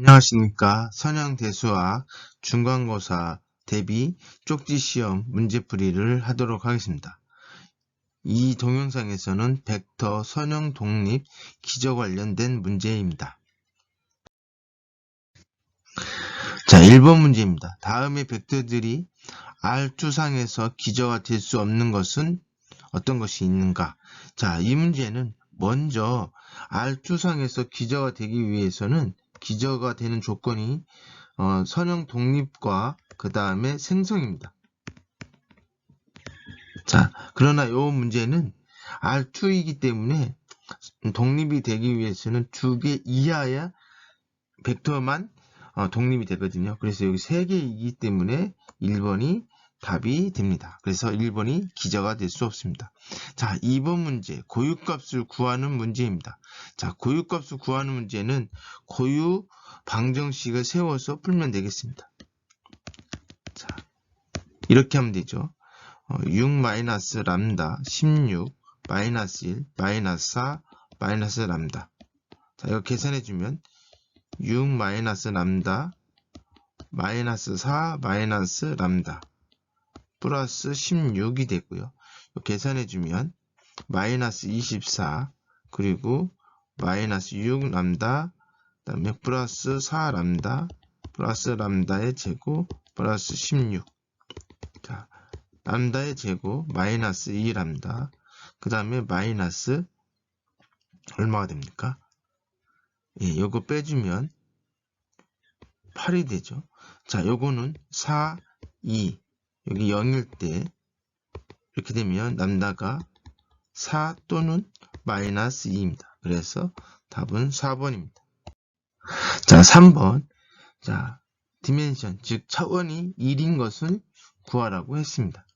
안녕하십니까. 선형대수학 중간고사 대비 쪽지시험 문제풀이를 하도록 하겠습니다. 이 동영상에서는 벡터 선형 독립 기저 관련된 문제입니다. 자, 1번 문제입니다. 다음의 벡터들이 R2상에서 기저가 될 수 없는 것은 어떤 것이 있는가? 자, 이 문제는 먼저 R2상에서 기저가 되기 위해서는 기저가 되는 조건이 어, 선형 독립과 그 다음에 생성입니다. 자, 그러나 이 문제는 R2이기 때문에 독립이 되기 위해서는 두 개 이하의 벡터만 어, 독립이 되거든요. 그래서 여기 세 개이기 때문에 1번이 답이 됩니다. 그래서 1번이 기저가 될 수 없습니다. 자, 2번 문제, 고유값을 구하는 문제입니다. 자, 고유값을 구하는 문제는 고유 방정식을 세워서 풀면 되겠습니다. 자, 이렇게 하면 되죠. 어, 6 마이너스 람다 16 마이너스 1 마이너스 4 마이너스 람다. 자, 이거 계산해 주면 6 마이너스 람다 마이너스 4 마이너스 람다 플러스 16이 되고요. 계산해 주면 마이너스 24 그리고 마이너스 6 람다 그 다음에 플러스 4 람다 플러스 람다의 제곱 플러스 16 자, 람다의 제곱 마이너스 2 람다 그 다음에 마이너스 얼마가 됩니까? 예, 요거 빼주면 8이 되죠. 자, 요거는 4, 2 여기 0일 때 이렇게 되면 람다가 4 또는 마이너스 2입니다. 그래서 답은 4번입니다. 자, 3번. 자, 디멘션, 즉 차원이 1인 것을 구하라고 했습니다.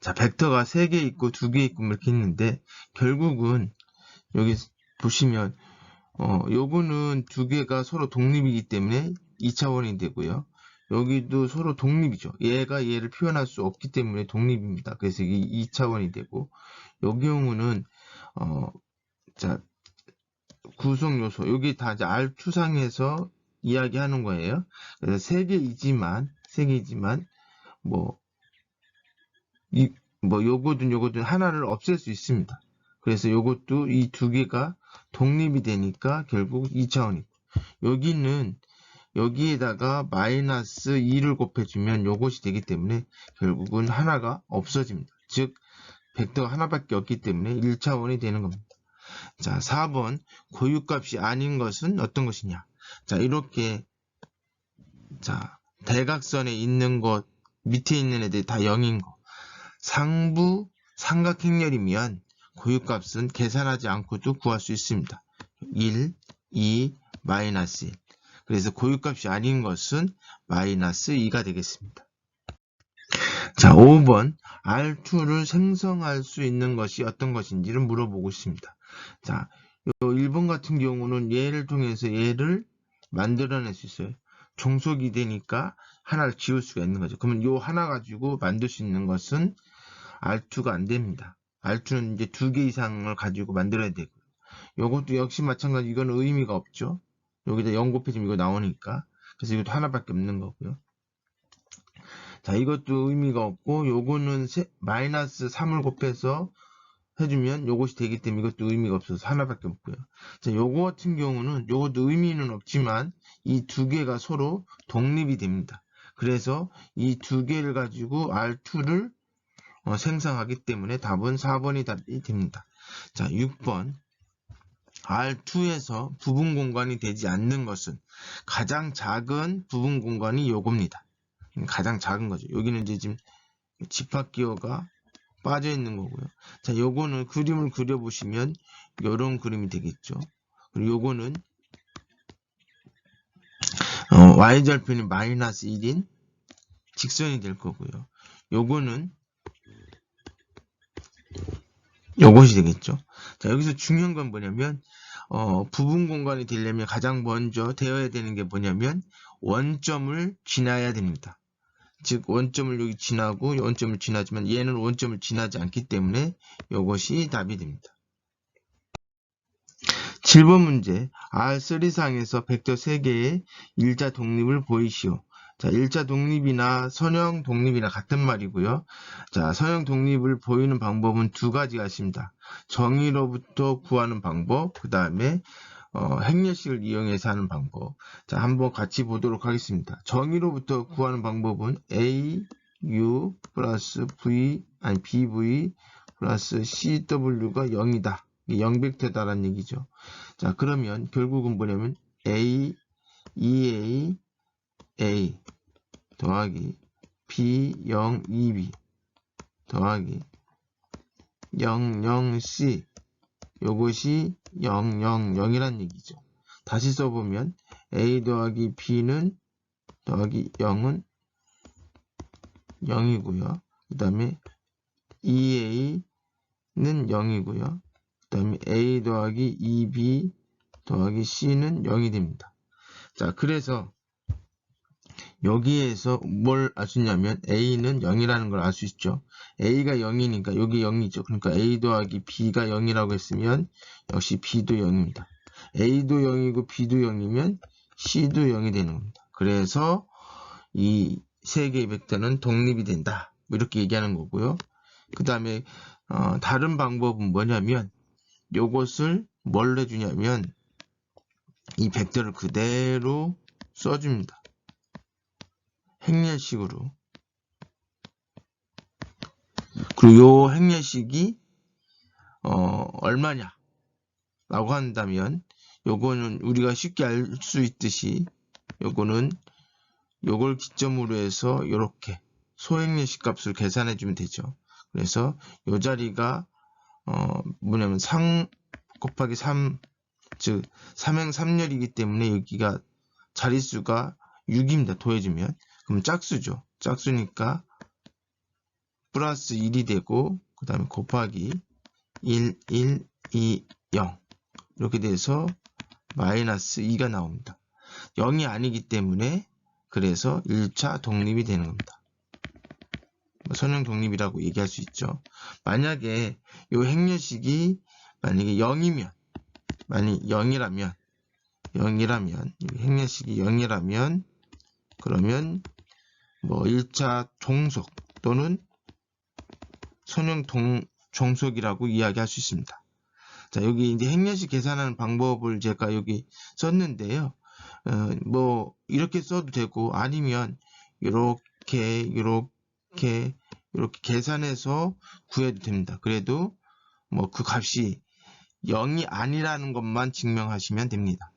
자, 벡터가 3개 있고 2개 있고 이렇게 있는데 결국은 여기 보시면 어, 요거는 두 개가 서로 독립이기 때문에 2차원이 되고요. 여기도 서로 독립이죠. 얘가 얘를 표현할 수 없기 때문에 독립입니다. 그래서 이게 2차원이 되고 요 경우는 어, 자 구성 요소 여기 다 이제 R2상에서 이야기하는 거예요. 그래서 세 개이지만 세 개이지만 뭐 이, 뭐 요거든 요거든 하나를 없앨 수 있습니다. 그래서 요것도 이 두 개가 독립이 되니까 결국 2차원이고 여기는 여기에다가 마이너스 2를 곱해주면 요것이 되기 때문에 결국은 하나가 없어집니다. 즉 벡터가 하나밖에 없기 때문에 1차원이 되는 겁니다. 자 4번 고유값이 아닌 것은 어떤 것이냐 자 이렇게 자 대각선에 있는 것 밑에 있는 애들 다 0인 거 상부 삼각행렬이면 고유값은 계산하지 않고도 구할 수 있습니다. 1, 2, 마이너스 1. 그래서 고유값이 아닌 것은 마이너스 2가 되겠습니다. 자, 5번 R2를 생성할 수 있는 것이 어떤 것인지를 물어보고 있습니다. 자, 요 1번 같은 경우는 얘를 통해서 얘를 만들어낼 수 있어요. 종속이 되니까 하나를 지울 수가 있는 거죠. 그러면 요 하나 가지고 만들 수 있는 것은 R2가 안 됩니다. R2는 이제 두 개 이상을 가지고 만들어야 되고요. 요것도 역시 마찬가지 이거는 의미가 없죠. 여기다 0 곱해지면 이거 나오니까. 그래서 이것도 하나밖에 없는 거고요. 자, 이것도 의미가 없고 요거는 세, 마이너스 3을 곱해서 해주면 요것이 되기 때문에 이것도 의미가 없어서 하나밖에 없고요. 자, 요거 같은 경우는 요것도 의미는 없지만 이 두 개가 서로 독립이 됩니다. 그래서 이 두 개를 가지고 R2를 어, 생성하기 때문에 답은 4번이 답이 됩니다. 자, 6번. R2에서 부분 공간이 되지 않는 것은 가장 작은 부분 공간이 요겁니다. 가장 작은 거죠. 여기는 이제 지금 집합기호가 빠져 있는 거고요. 자, 요거는 그림을 그려보시면 이런 그림이 되겠죠. 그리고 요거는 어, y절편이 마이너스 1인 직선이 될 거고요. 요거는 요것이 되겠죠. 자, 여기서 중요한 건 뭐냐면, 어, 부분 공간이 되려면 가장 먼저 되어야 되는 게 뭐냐면, 원점을 지나야 됩니다. 즉, 원점을 여기 지나고, 원점을 지나지만 얘는 원점을 지나지 않기 때문에 이것이 답이 됩니다. 7번 문제 R3상에서 벡터 3개의 일자 독립을 보이시오. 자, 일자 독립이나 선형 독립이나 같은 말이고요. 자, 선형 독립을 보이는 방법은 두 가지가 있습니다. 정의로부터 구하는 방법, 그 다음에 어, 행렬식을 이용해서 하는 방법. 자, 한번 같이 보도록 하겠습니다. 정의로부터 구하는 방법은 A, U 플러스 V, 아니 BV 플러스 CW가 0이다. 이게 0벡터다라는 얘기죠. 자, 그러면 결국은 뭐냐면 A, EA, A 더하기 B, 0, 2B 더하기 0, 0, C 요것이 0, 0, 0이란 얘기죠. 다시 써보면 A 더하기 B는 더하기 0은 0이고요. 그 다음에 2A는 0이고요. 그 다음에 A 더하기 2B 더하기 C는 0이 됩니다. 자, 그래서 여기에서 뭘 알 수 있냐면 A는 0이라는 걸 알 수 있죠. A가 0이니까 여기 0이죠. 그러니까 A 더하기 B가 0이라고 했으면 역시 B도 0입니다. A도 0이고 B도 0이면 C도 0이 되는 겁니다. 그래서 이 세 개의 벡터는 독립이 된다. 뭐 이렇게 얘기하는 거고요. 그 다음에 어, 다른 방법은 뭐냐면 요것을 뭘 해주냐면 이 벡터를 그대로 써줍니다. 행렬식으로. 그리고 요 행렬식이 어, 얼마냐 라고 한다면 요거는 우리가 쉽게 알 수 있듯이 요거는 요걸 기점으로 해서 이렇게 소행렬식 값을 계산해 주면 되죠. 그래서 요 자리가 어 뭐냐면 상 곱하기 3, 즉 3행 3열이기 때문에 여기가 자릿수가 6입니다. 더해주면. 그럼 짝수죠. 짝수니까 플러스 1이 되고 그 다음에 곱하기 1, 1, 2, 0 이렇게 돼서 마이너스 2가 나옵니다. 0이 아니기 때문에 그래서 1차 독립이 되는 겁니다. 뭐 선형 독립이라고 얘기할 수 있죠. 만약에 이 행렬식이 만약에 0이면 만약 0이라면 0이라면 이 행렬식이 0이라면 그러면 뭐 1차 종속 또는 선형 동, 종속이라고 이야기할 수 있습니다. 자, 여기 이제 행렬식 계산하는 방법을 제가 여기 썼는데요. 어, 뭐 이렇게 써도 되고 아니면 이렇게 이렇게 이렇게 계산해서 구해도 됩니다. 그래도 뭐 그 값이 0이 아니라는 것만 증명하시면 됩니다.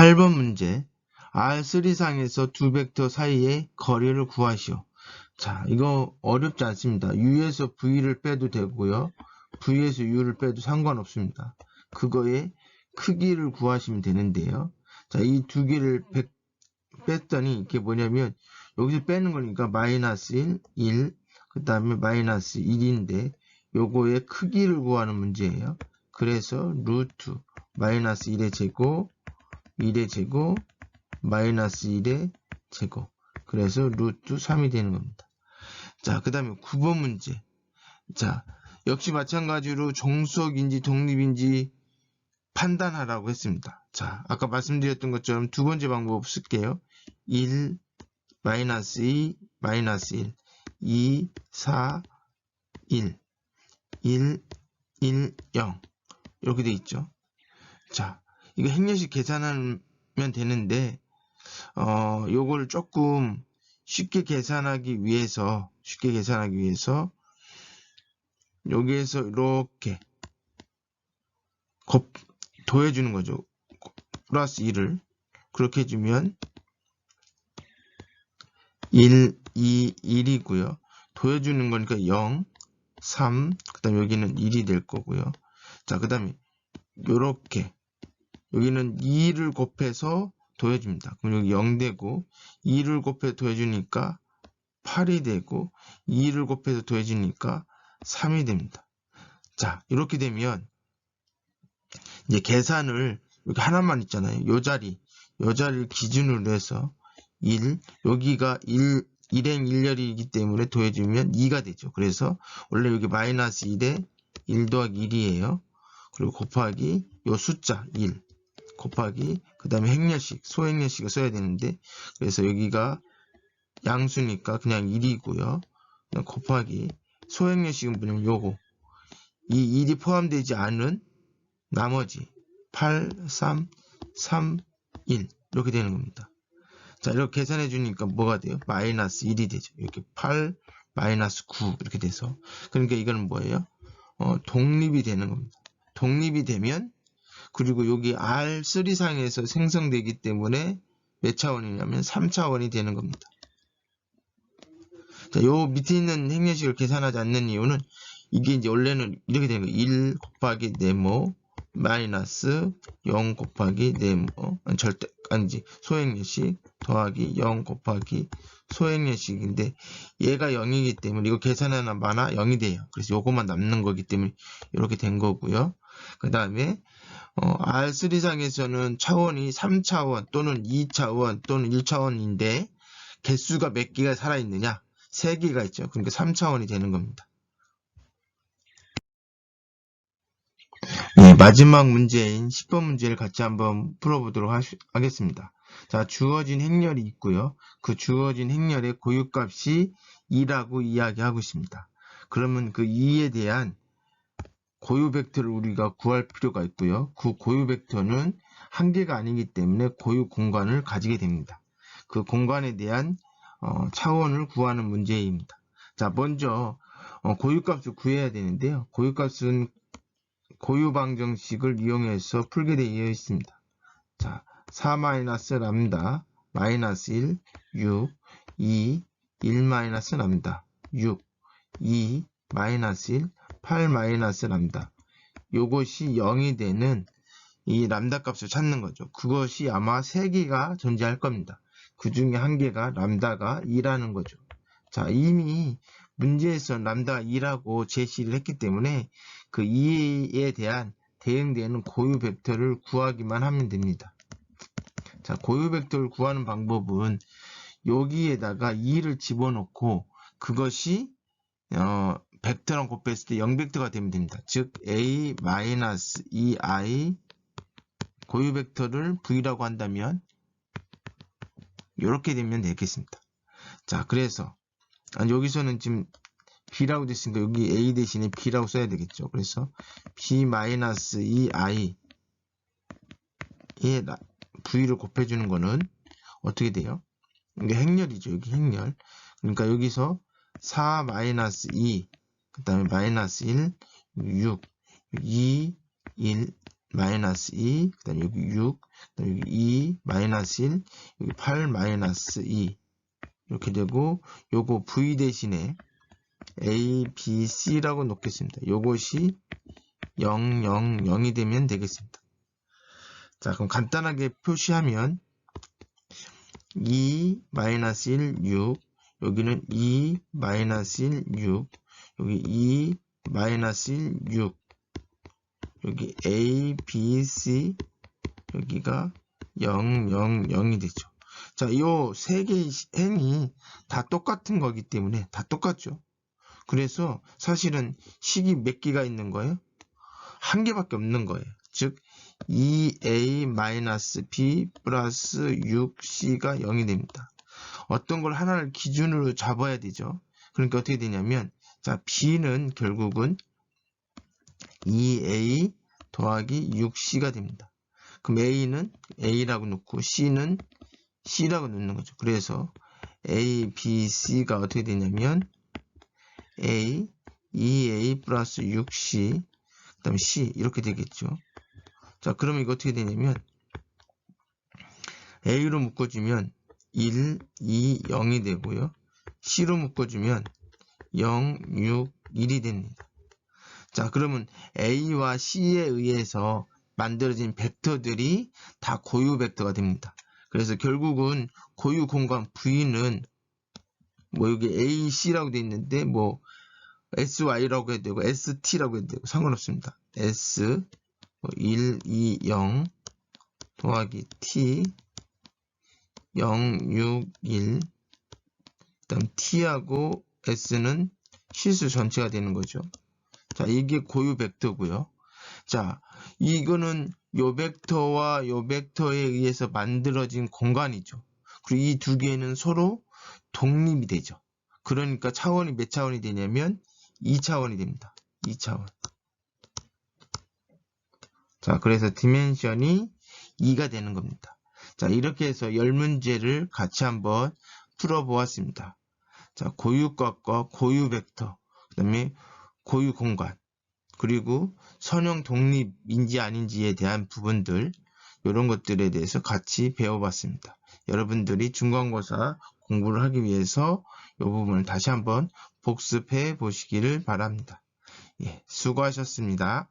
8번 문제 R3상에서 두 벡터 사이의 거리를 구하시오. 자, 이거 어렵지 않습니다. U에서 V를 빼도 되고요. V에서 U를 빼도 상관없습니다. 그거의 크기를 구하시면 되는데요. 자, 이 두 개를 뺐더니 이게 뭐냐면 여기서 빼는 거니까 마이너스 1, 1, 그 다음에 마이너스 1인데 요거의 크기를 구하는 문제예요. 그래서 루트 마이너스 1의 제곱, 1의 제곱, 마이너스 1의 제곱. 그래서 루트 3이 되는 겁니다. 자, 그 다음에 9번 문제. 자, 역시 마찬가지로 종속인지 독립인지 판단하라고 했습니다. 자, 아까 말씀드렸던 것처럼 두 번째 방법 쓸게요. 1, 마이너스 2, 마이너스 1, 2, 4, 1, 1, 1, 0 이렇게 돼 있죠. 자, 이거 행렬식 계산하면 되는데 어, 요걸 조금 쉽게 계산하기 위해서 쉽게 계산하기 위해서 여기에서 이렇게 곱, 더해주는 거죠. 플러스 1을 그렇게 해주면 1, 2, 1이고요. 더해주는 거니까 0, 3, 그 다음에 여기는 1이 될 거고요. 자, 그 다음에 요렇게 여기는 2를 곱해서 더해줍니다. 그럼 여기 0 되고 2를 곱해 서 더해주니까 8이 되고 2를 곱해서 더해주니까 3이 됩니다. 자, 이렇게 되면 이제 계산을 여기 하나만 있잖아요. 요 자리, 요 자리를 기준으로 해서 1, 여기가 1, 1행 1열이기 때문에 더해주면 2가 되죠. 그래서 원래 여기 마이너스 1에 1 더하기 1이에요. 그리고 곱하기 요 숫자 1 곱하기 그 다음에 행렬식 소행렬식을 써야 되는데 그래서 여기가 양수니까 그냥 1이고요 그냥 곱하기 소행렬식은 뭐냐면 요거 이 1이 포함되지 않은 나머지 8, 3, 3, 1 이렇게 되는 겁니다. 자 이렇게 계산해 주니까 뭐가 돼요? 마이너스 1이 되죠. 이렇게 8, 마이너스 9 이렇게 돼서 그러니까 이거는 뭐예요? 어, 독립이 되는 겁니다. 독립이 되면 그리고 여기 R3상에서 생성되기 때문에 몇 차원이냐면 3차원이 되는 겁니다. 자, 요 밑에 있는 행렬식을 계산하지 않는 이유는 이게 이제 원래는 이렇게 되는 거예요. 1 곱하기 네모 마이너스 0 곱하기 네모 절대 아니지 소행례식 더하기 0 곱하기 소행례식인데 얘가 0이기 때문에 이거 계산하나 마나 0이 돼요. 그래서 요것만 남는 거기 때문에 이렇게 된 거고요. 그 다음에 어, R3상에서는 차원이 3차원 또는 2차원 또는 1차원인데 개수가 몇 개가 살아있느냐? 3개가 있죠. 그러니까 3차원이 되는 겁니다. 네, 마지막 문제인 10번 문제를 같이 한번 풀어보도록 하시, 하겠습니다. 자, 주어진 행렬이 있고요. 그 주어진 행렬의 고유값이 2라고 이야기하고 있습니다. 그러면 그 2에 대한 고유 벡터를 우리가 구할 필요가 있고요. 그 고유 벡터는 한 개가 아니기 때문에 고유 공간을 가지게 됩니다. 그 공간에 대한 어, 차원을 구하는 문제입니다. 자, 먼저 어, 고유값을 구해야 되는데요. 고유값은 고유방정식을 이용해서 풀게 되어 있습니다. 자, 4 마이너스 람다 마이너스 1, 6, 2, 1 마이너스 람다, 6, 2 마이너스 1, 8 마이너스 람다. 요것이 0이 되는 이 람다 값을 찾는 거죠. 그것이 아마 3개가 존재할 겁니다. 그 중에 한 개가 람다가 2라는 거죠. 자, 이미 문제에서 람다가 2라고 제시를 했기 때문에 그 2에 대한 대응되는 고유 벡터를 구하기만 하면 됩니다. 자, 고유 벡터를 구하는 방법은 여기에다가 2를 집어넣고 그것이 어, 벡터랑 곱했을 때 0벡터가 되면 됩니다. 즉 a 2i 고유 벡터를 v라고 한다면 이렇게 되면 되겠습니다. 자, 그래서 아, 여기서는 지금 b라고 됐으니까 여기 a 대신에 b라고 써야 되겠죠. 그래서 b-2i에 v를 곱해주는 거는 어떻게 돼요? 이게 행렬이죠. 여기 행렬. 그러니까 여기서 4-2, 그 다음에 마이너스 1, 6, 2, 1, 마이너스 2, 그 다음에 여기 6, 그 다음에 여기 2, 마이너스 1, 여기 8, 마이너스 2. 이렇게 되고, 요거 V 대신에 A, B, C라고 놓겠습니다. 요것이 0, 0, 0이 되면 되겠습니다. 자, 그럼 간단하게 표시하면 2, 마이너스 1, 6, 여기는 2, 마이너스 1, 6, 여기 2, 마이너스 1, 6, 여기 A, B, C, 여기가 0, 0, 0이 되죠. 자, 이 세 개의 행이 다 똑같은 거기 때문에 다 똑같죠. 그래서 사실은 식이 몇 개가 있는 거예요? 한 개밖에 없는 거예요. 즉 2a-b 플러스 6c가 0이 됩니다. 어떤 걸 하나를 기준으로 잡아야 되죠. 그러니까 어떻게 되냐면 자 b는 결국은 2a 더하기 6c가 됩니다. 그럼 a는 a라고 놓고 c는 c라고 놓는 거죠. 그래서 a, b, c가 어떻게 되냐면 a, 2a 플러스 6c 그 다음에 c 이렇게 되겠죠. 자 그러면 이거 어떻게 되냐면 a로 묶어주면 1, 2, 0이 되고요. C로 묶어주면 0, 6, 1이 됩니다. 자, 그러면 A와 C에 의해서 만들어진 벡터들이 다 고유 벡터가 됩니다. 그래서 결국은 고유 공간 V는 뭐 여기 A, C라고 되어 있는데 뭐 SY라고 해도 되고 ST라고 해도 되고 상관없습니다. S 1, 2, 0 더하기 T 0, 6, 1. 그다음 t하고 s는 실수 전체가 되는 거죠. 자, 이게 고유 벡터고요. 자, 이거는 요 벡터와 요 벡터에 의해서 만들어진 공간이죠. 그리고 이 두 개는 서로 독립이 되죠. 그러니까 차원이 몇 차원이 되냐면 2차원이 됩니다. 2차원. 자, 그래서 디멘션이 2가 되는 겁니다. 자, 이렇게 해서 10문제를 같이 한번 풀어보았습니다. 자, 고유값과 고유 벡터, 그 다음에 고유 공간, 그리고 선형 독립인지 아닌지에 대한 부분들, 이런 것들에 대해서 같이 배워봤습니다. 여러분들이 중간고사 공부를 하기 위해서 이 부분을 다시 한번 복습해 보시기를 바랍니다. 예, 수고하셨습니다.